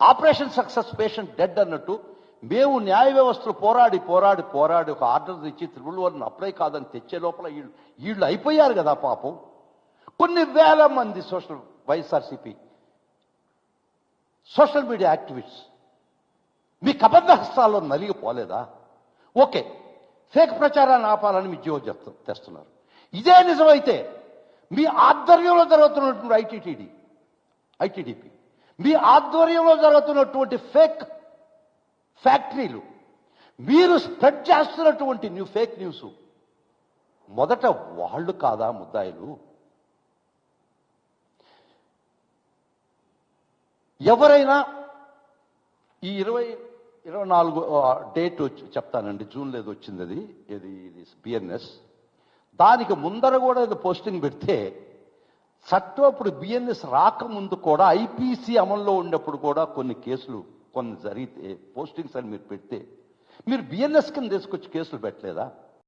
Operation success patient dead అన్నట్టు మేము న్యాయ వ్యవస్థలు పోరాడి పోరాడి పోరాడి ఒక ఆర్డర్ ఇచ్చి త్రిబుల్ వన్ అప్లై కాదని తెచ్చే లోపల వీళ్ళు వీళ్ళు అయిపోయారు కదా పాపం. కొన్ని వేల మంది social YSRCP social media activists. మీ కబంధ హస్తాల్లో నలిగిపోలేదా? ఓకే ఫేక్ ప్రచారాన్ని ఆపాలని మీ జీవో తెస్తున్నారు. ఇదే నిజమైతే మీ ఆధ్వర్యంలో జరుగుతున్నటువంటి ఐటీటీడీ ఐటీడీపీ మీ ఆధ్వర్యంలో జరుగుతున్నటువంటి ఫేక్ ఫ్యాక్టరీలు మీరు స్ప్రెడ్ చేస్తున్నటువంటి న్యూ ఫేక్ న్యూస్ మొదట వాళ్ళు కాదా ముద్దాయిలు? ఎవరైనా ఈ ఇరవై ఇరవై నాలుగు డేట్ వచ్చి చెప్తానండి జూన్ లేదు వచ్చింది అది ఇది బిఎన్ఎస్. దానికి ముందర కూడా ఇది పోస్టింగ్ పెడితే చట్టం అప్పుడు బిఎన్ఎస్ రాకముందు కూడా ఐపీసీ అమల్లో ఉన్నప్పుడు కూడా కొన్ని కేసులు కొన్ని జరిగితే పోస్టింగ్స్ అని మీరు పెడితే మీరు బిఎన్ఎస్ కింద తీసుకొచ్చి కేసులు పెట్టలేదా?